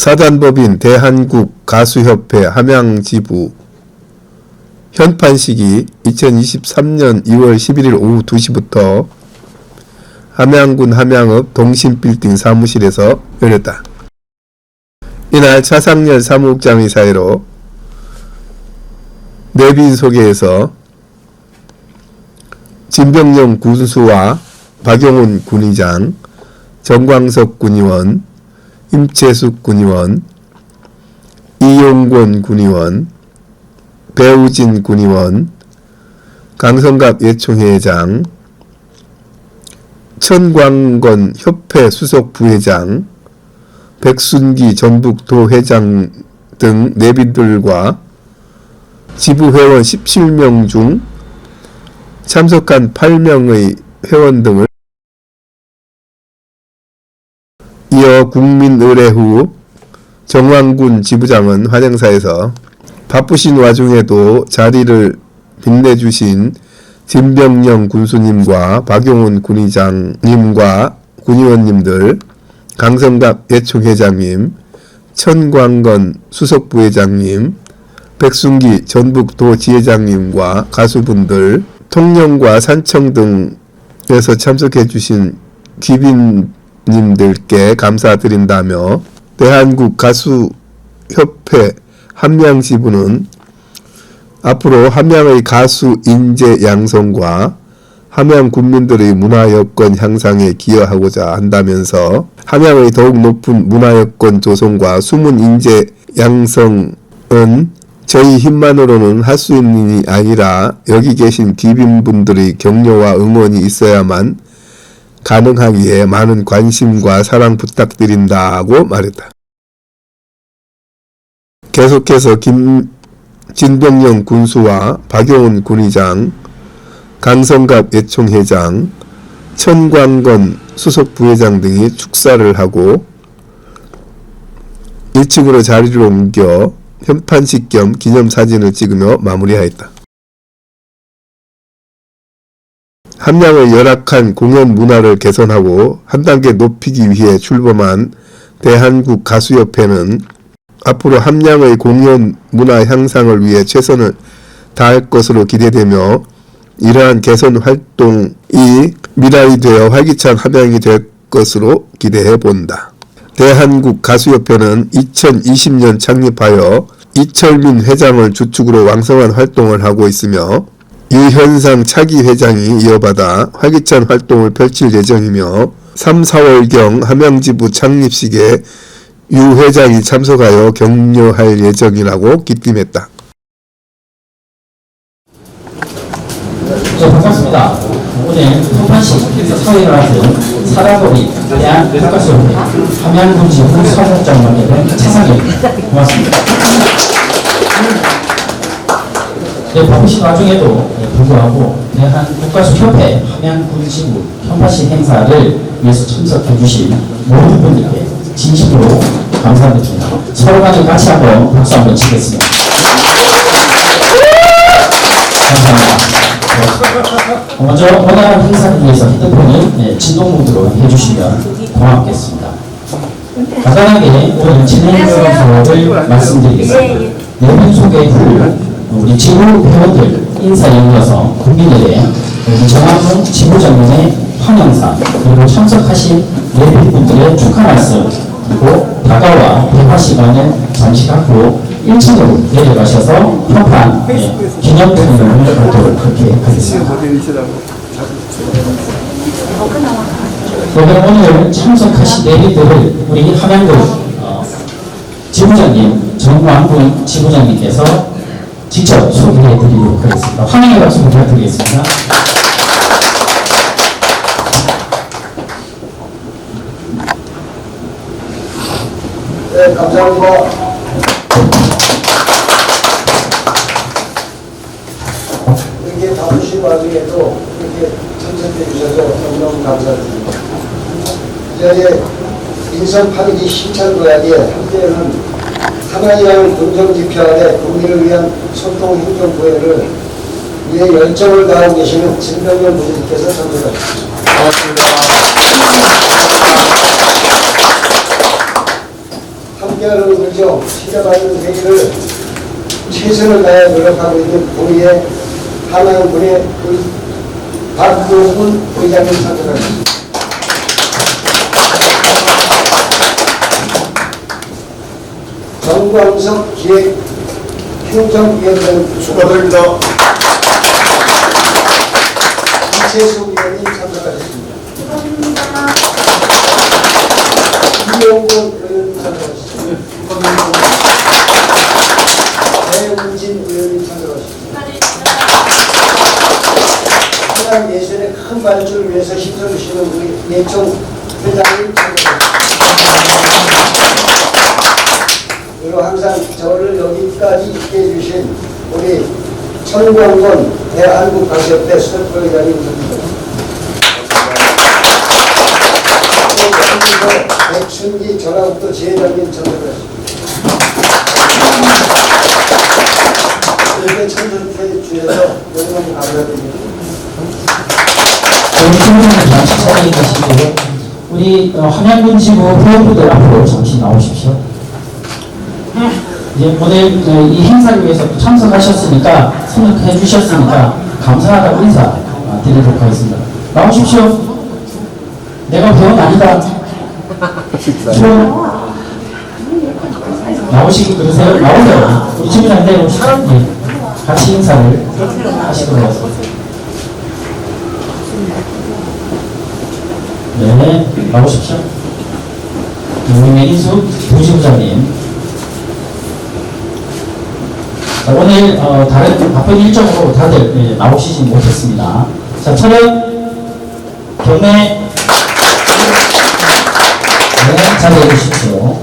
사단법인 대한국 가수협회 함양지부 현판식이 2023년 2월 11일 오후 2시부터 함양군 함양읍 동신빌딩 사무실에서 열렸다. 이날 차상열 사무국장의 사회로 내빈 소개에서 진병영 군수와 박용훈 군의장, 정광석 군의원, 임채숙 군의원, 이용권 군의원, 배우진 군의원, 강성갑 예총회장, 천광건 협회 수석 부회장, 백순기 전북도 회장 등 내빈들과 지부회원 17명 중 참석한 8명의 회원 등을 이어 국민의례 후 정왕군 지부장은 화정사에서 바쁘신 와중에도 자리를 빛내주신 진병영 군수님과 박용훈 군의장님과 군의원님들, 강성갑 예총회장님, 천광건 수석부회장님, 백순기 전북도 지회장님과 가수분들, 통영과 산청 등에서 참석해 주신 귀빈 님들께 감사드린다며 대한국 가수협회 함양 지부는 앞으로 함양의 가수 인재 양성과 함양 군민들의 문화 여건 향상에 기여하고자 한다면서 함양의 더욱 높은 문화 여건 조성과 숨은 인재 양성은 저희 힘만으로는 할 수 있는 일이 아니라 여기 계신 귀빈분들의 격려와 응원이 있어야만 가능하기에 많은 관심과 사랑 부탁드린다고 말했다. 계속해서 김 진병영 군수와 박용훈 군의장, 강성갑 예총회장, 천광건 수석 부회장 등이 축사를 하고 1층으로 자리를 옮겨 현판식 겸 기념사진을 찍으며 마무리하였다. 함양의 열악한 공연 문화를 개선하고 한 단계 높이기 위해 출범한 대한국 가수협회는 앞으로 함양의 공연 문화 향상을 위해 최선을 다할 것으로 기대되며 이러한 개선 활동이 미랄이 되어 활기찬 함양이 될 것으로 기대해 본다. 대한국 가수협회는 2020년 창립하여 이철민 회장을 주축으로 왕성한 활동을 하고 있으며 유현상 차기 회장이 이어받아 활기찬 활동을 펼칠 예정이며 3, 4월경 함양지부 창립식에 유 회장이 참석하여 격려할 예정이라고 기팀했다. 네, 반갑습니다. 오늘 통판식 사회를 하는 사단법인 대한 국가수협회 함양군 지부 사무국장을 맡게 된 차상입니다. 고맙습니다. 네, 바쁘신 와중에도 네, 불구하고 대한 국가수협회 함양군 지부 현판식 행사를 위해서 참석해 주신 모든 분들께 진심으로 감사드립니다. 서로 간에 같이 한번 박수 한번 치겠습니다. 감사합니다. 어, 먼저 오늘 행사를 위해서 핸드폰을 네, 진동 모드로 해주시면 고맙겠습니다. 간단하게 오늘 진행 순서를 말씀드리겠습니다. 내분 소개 후 우리 지부 회원들 인사에 이어서 국민들의 우리 정학훈 지부장님의 환영사 그리고 참석하신 내빈분들의 축하 말씀 그리고 다가와 대화 시간을 잠시 갖고 1층으로 내려가셔서 평판 네, 기념 촬영을 하도록 그렇게 하겠습니다. 네, 그럼 오늘 참석하신 내빈들을 우리 함양군 어, 지부장님 정광훈 지부장님께서 직접 소개해 드리도록 하겠습니다. 환영의 박수 부탁드리겠습니다. 네, 감사합니다. 이렇게 바쁘신 와중에도 이렇게 참석해 주셔서 너무너무 감사드립니다. 이제 인선 8일이 신천고약에 함께하는 하나이라는 긍정지표 아래 국민을 위한 소통 행정 부회를 위해 열정을 다하고 계시는 진병현 부장님께서 참석하셨습니다. 반갑습니다. 함께하는 그죠 시작하는 회의를 최선을 다해 노력하고 있는 우리의 하나군의 박용훈 의장님 참석하셨습니다. 정광석 기획 행정위원장 축하드립니다. 이채수 의원이 참석하셨습니다. 이용건 의원이 참석하셨습니다. 배문진 의원이 참석하셨습니다. 하남 예술의 큰 발전을 위해서 힘써주시는 우리 예총 회장님 항상 저를 여기까지 있게 해주신 우리 천광건 대한국가시협회 수석부 의장님 감사합니다. 또 백춘기 전화국도 지회장님 참석하셨습니다. 이렇게 참석해 주셔서 너무너무 감사드립니다. 저희 팀장님 잠시 자리에 계시고요. 우리 어, 함양군지부 회원분들 앞으로 잠시 나오십시오. 이제 오늘 어, 이 행사를 위해서 또 참석하셨으니까 참석해 주셨으니까 감사하다고 인사 어, 드리도록 하겠습니다. 나오십시오. 내가 회원 아니다. 저 나오시기 그러세요? 나오세요. 우리 내려오시죠. 예. 같이 인사를 하시도록 하겠습니다. 네, 나오십시오. 우리 인수 부지부장님. 자, 오늘 어, 다른 바쁜 일정으로 다들 예, 나오시지 못했습니다. 자, 촬영 경례 네, 자리해 주십시오.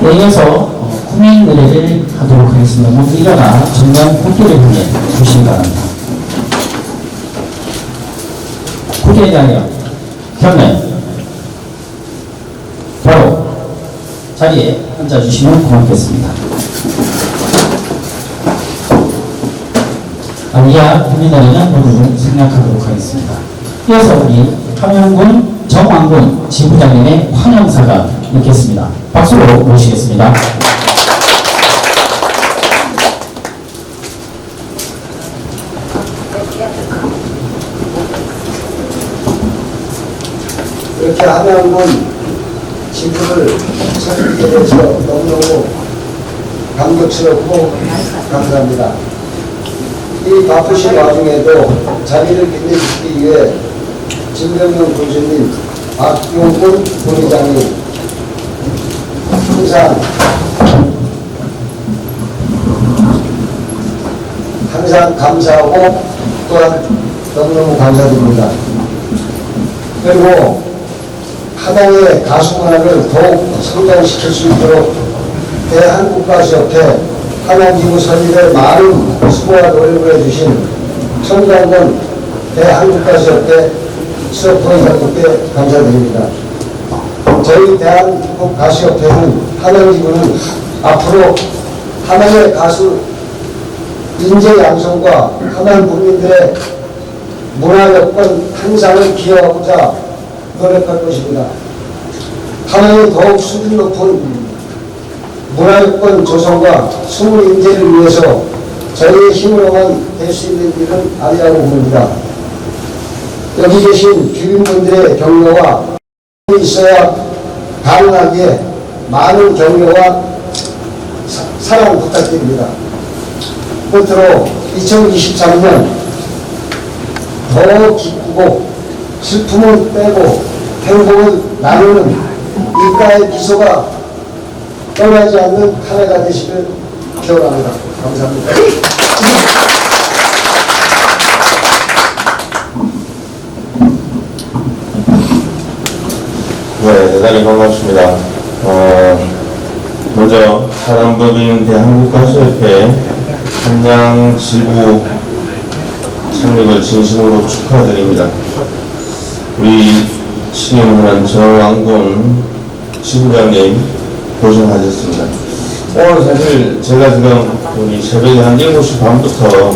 네, 이어서 어, 국민 노래를 하도록 하겠습니다. 모두 일어나 정면 국기를 향해 주시기 바랍니다. 대하여 경례 바로 자리에 앉아주시면 고맙겠습니다. 아, 이하 국민노래는 모두 생략하도록 하겠습니다. 이어서 우리 함영군 정왕군 지부장님의 환영사가 있겠습니다. 박수로 모시겠습니다. 이렇게 하면은 지구를 찾게 돼서 너무너무 감격스럽고 감사합니다. 이 바쁘신 와중에도 자리를 빛내주시기 위해 진병용 교수님, 박용훈 본회장님 항상 항상 감사하고 또한 너무너무 감사드립니다. 그리고 하나의 가수 문화를 더욱 성장시킬 수 있도록 대한국가시협회 하나기구 설립에 많은 수고와 노력을 해주신 청담군 대한국가시협회 수석부회장님께 감사드립니다. 저희 대한국가시협회는 하나기구는 앞으로 하나의 가수 인재 양성과 하나의 국민들의 문화 여건 향상을 기여하고자 노력할 것입니다. 하나의 더욱 수준 높은 문화 여건 조성과 숨은 인재를 위해서 저희의 힘으로만 될 수 있는 일은 아니라고 봅니다. 여기 계신 주민분들의 격려와 있어야 가능하기에 많은 격려와 사- 사랑 부탁드립니다. 끝으로 2023년 더 기쁘고 슬픔을 빼고 행복을 나누는 일가의 미소가 떠나지 않는 한 해가 되시길 기원합니다. 감사합니다. 네, 대단히 반갑습니다. 어, 먼저 사단법인 대한국가수협회 한양 지부 창립을 진심으로 축하드립니다. 우리 신임하는 정왕군 지부장님 고생하셨습니다. 오늘 사실 제가 지금 우리 새벽에 한 7시 반부터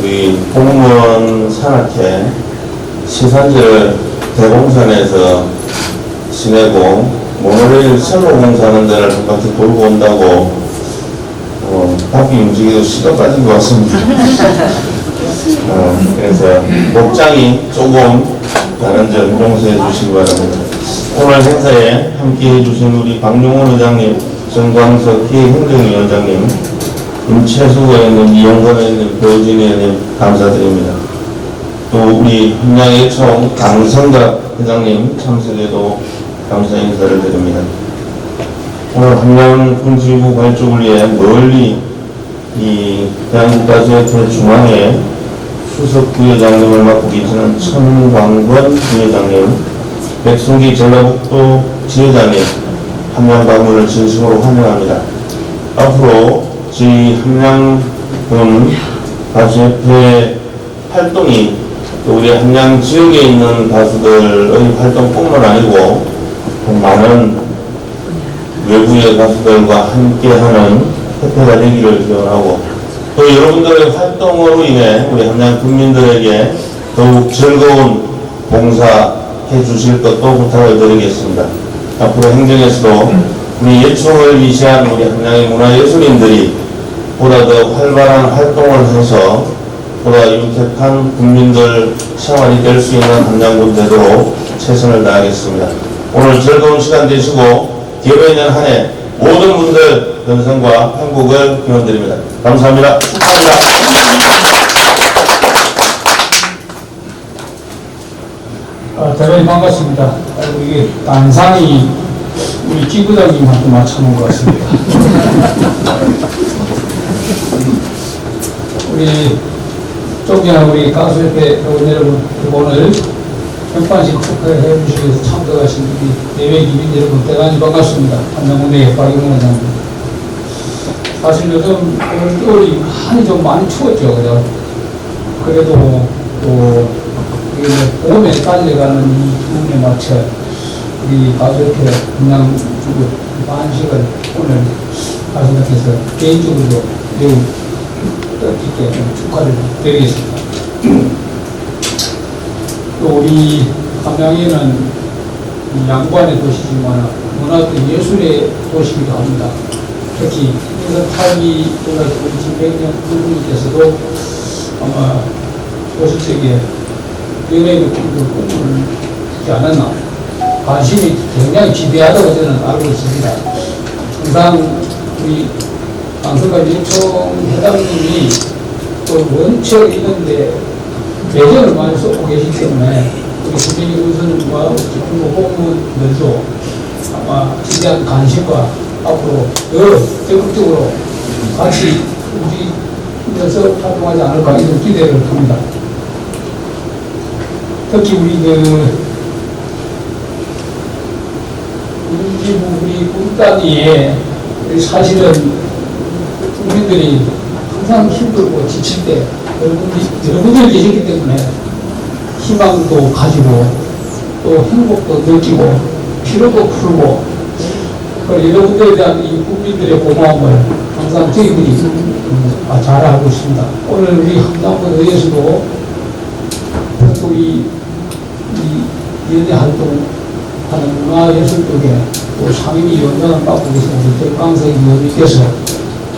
우리 공무원 산악회 시산제를 대봉산에서 지내고 모노레일 선로 공사하는 데를 한 바퀴 돌고 온다고 어, 바퀴 움직이도 시도 빠진 것 같습니다. 어, 그래서 목장이 조금 점 용서해 주시기 바랍니다. 오늘 행사에 함께 해 주신 우리 박용훈 의장님, 정광석 기획행정위원장님, 임채수 의원님, 이용건 의원님, 배우진 의원님 감사드립니다. 또 우리 함양예총 강성갑 회장님 참석에도 감사 인사를 드립니다. 오늘 함양 군지구 발족을 위해 멀리 이 대한국가제협회 중앙에 수석 부회장님을 맡고 계시는 천광권 부회장님, 백승기 전라북도 지회장님 함양 방문을 진심으로 환영합니다. 앞으로 저희 함양군 가수협회 활동이 또 우리 함양 지역에 있는 가수들의 활동뿐만 아니고 또 많은 외부의 가수들과 함께하는 협회가 되기를 기원하고 또 여러분들의 활동으로 인해 우리 함양 국민들에게 더욱 즐거운 봉사해 주실 것도 부탁을 드리겠습니다. 앞으로 행정에서도 우리 예총을 위시한 우리 함양의 문화예술인들이 보다 더 활발한 활동을 해서 보다 윤택한 국민들 생활이 될 수 있는 함양군 되도록 최선을 다하겠습니다. 오늘 즐거운 시간 되시고 기회년 한해 모든 분들 건승과 행복을 기원드립니다. 감사합니다. 아, 대단히 반갑습니다. 아이고, 이게 단상이 우리 지부장님한테 맞춰놓은 것 같습니다. 우리 좀 전에 우리 가수협회 여러분 오늘 축하해 주시기 위해서 참석하신 우리 예외 기민 여러분 대단히 반갑습니다. 한명훈의 박영훈 회장님. 사실 요즘 오늘 겨울이 많이 좀 많이 추웠죠, 그죠? 그래도 또 봄에 달려가는 이 기운에 맞춰 우리 가수협회 그냥 주고 만식을 오늘 가수님께서 개인적으로 매우 뜻깊게 축하를 드리겠습니다. 또 우리 함양에는 이 양반의 도시지만 문화도 예술의 도시이기도 합니다. 특히 탈기 또는 우리 진백년 부모님께서도 아마 도시 쪽에 연예인의 꿈을 꾸지 않았나 관심이 굉장히 지대하다고 저는 알고 있습니다. 항상 우리 강성관 유총 회장님이 또 원칙 있는데 매전을 많이 쏟고 계시기 때문에 우리 국민이 우선과 국무 공무원들도 아마 지대한 관심과 앞으로 더 적극적으로 같이 우리 에서 활동하지 않을까 이런 기대를 합니다. 특히 우리 그 우리 우리 군단위에 사실은 국민들이 항상 힘들고 지칠 때 여러분들이 계시기 때문에 희망도 가지고 또 행복도 느끼고 피로도 풀고 그 여러분들에 대한 이 국민들의 고마움을 항상 저희들이 음, 아, 잘 알고 있습니다. 오늘 우리 한남군 의회에서도 또 이, 이 연예 활동하는 문화예술 쪽에 또 상임위 위원장을 맡고 계신 우리 정강석 의원님께서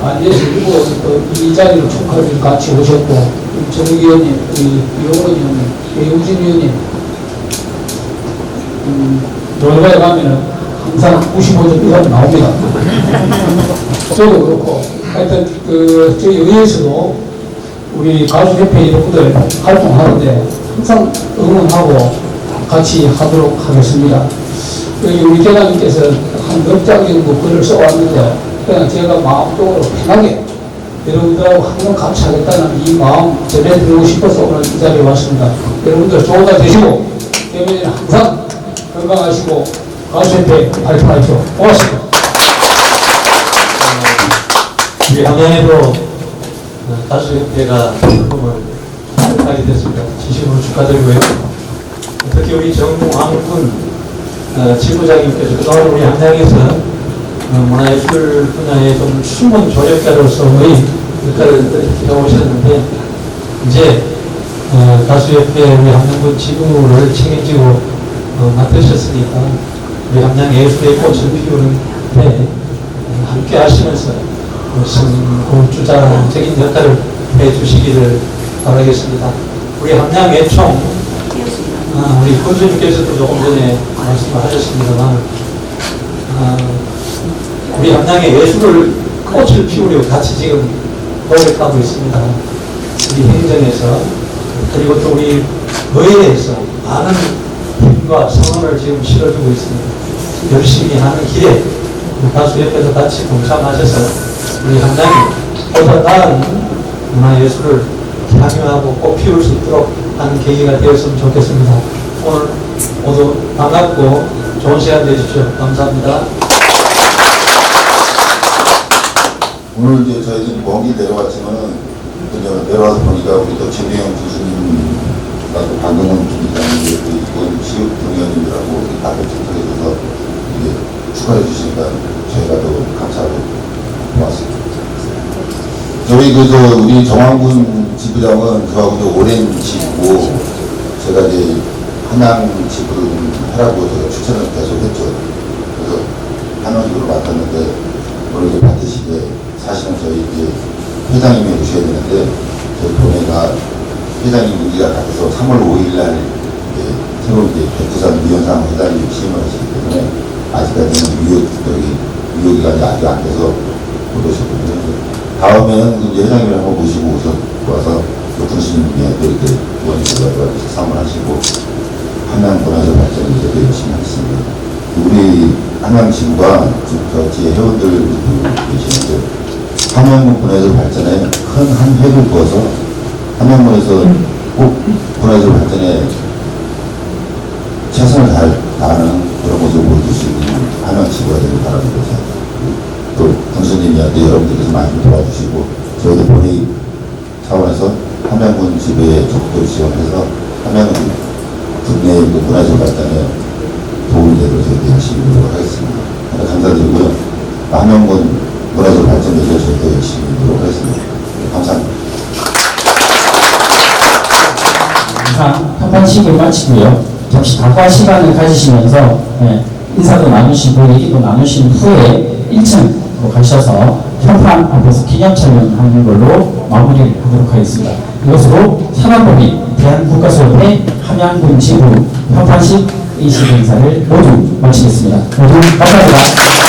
안에서 일부 또이 자리를 축하를 같이 오셨고 우리 정 의원님, 우리 이용원 의원님, 배우진 의원님 음, 놀러에 가면은 항상 95점 이상 나옵니다. 저도 그렇고 하여튼 그 저희 의회에서도 우리 가수협회 여러분들 활동하는데 항상 응원하고 같이 하도록 하겠습니다. 여기 우리 대장님께서 한몇장 정도 글을 써왔는데 그냥 제가 마음적으로 편하게 여러분들하고 항상 같이 하겠다는 이 마음 전해드리고 싶어서 오늘 이 자리에 왔습니다. 여러분들 좋은 날 되시고 내년에는 항상 건강하시고 가수협회 발표하십시오. 고맙습니다. 우리 함양에도 가수협회가 성공을 하게 됐습니다. 진심으로 축하드리고요. 특히 우리 정광훈 어, 지부장님께서 그동안 우리 함양에서 어, 문화예술 분야에 좀 숨은 조력자로서의 역할을 해오셨는데 이제 어, 가수협회 우리 함양군 지부를 책임지고 어, 맡으셨으니까 우리 함양 예술의 꽃을 피우는데 함께 하시면서 무슨 고주장적인 역할을 해주시기를 바라겠습니다. 우리 함양 예총 아, 우리 군수님께서도 조금 전에 말씀을 하셨습니다만 아, 우리 함양의 예술을 꽃을 피우려고 같이 지금 노력하고 있습니다. 우리 행정에서 그리고 또 우리 의회에서 많은 힘과 성원을 지금 실어주고 있습니다. 열심히 하는 길에 가수 옆에서 같이 동참하셔서 우리 함양이 보다 나은 문화예술을 향유하고 꽃 피울 수 있도록 하는 계기가 되었으면 좋겠습니다. 오늘 모두 반갑고 좋은 시간 되십시오. 감사합니다. 오늘 이제 저희들이 먼길 내려왔지만은 내려와서 보니까 우리 또 진대영 교수님, 또 박영원 부기자님, 그리고 지역 동의원님들하고 앞에 투표해줘서 이게 축하해 주시니까 저희가 더 감사하고 고맙습니다. 저희 그저 우리 정황군 지부장은 저하고 이제 오랜 지부고 제가 이제 한양 지부를 하라고 제가 추천을 계속 했죠. 그래서 한양 지부를 맡았는데 오늘 이제 받으시게 사실은 저희 이제 회장님이 오셔야 되는데 저희 본회가 회장님 우리가 같아서 3월 5일 날 이제 새로 이제 백두산 위원상 회장님 취임을 하시기 때문에 아직까지는 유효 여기 유효 기간이 아직 안 돼서 못 오셨거든요. 다음에는 이제 회장님을 한번 모시고 오서 와서 군수님 위해 또 이렇게 의원님들 와서 사문하시고 한양 문화적 발전을 이제 더 열심히 하겠습니다. 우리 한양 지구가 저 뒤에 회원들 계시는데 한양군 문화적 발전에 큰 한 획을 그어서 한양군에서 꼭 문화적 발전에 최선을 다할- 다하는 그런 모습을 보여줄 수 있는 한양 지구가 되길 바랍니다. 또 군수님이한테 여러분들께서 많이 도와주시고 저희도 본회 차원에서 한양군 지부에 적극적으로 지원해서 한양군 국내의 그 문화적 발전에 도움이 되도록 저희도 열심히 노력하겠습니다. 감사드리고요. 한양군 문화적 발전을 위해서 저희도 열심히 노력하겠습니다. 네, 감사합니다. 이상 한판식을 마치고요. 잠시 다과 시간을 가지시면서 예, 인사도 나누시고 얘기도 나누신 후에 1층으로 가셔서 현판 앞에서 기념 촬영하는 걸로 마무리를 하도록 하겠습니다. 이것으로 산업법인 대한국가수협회 함양군 지부 현판식 의식 행사를 모두 마치겠습니다. 모두 감사합니다.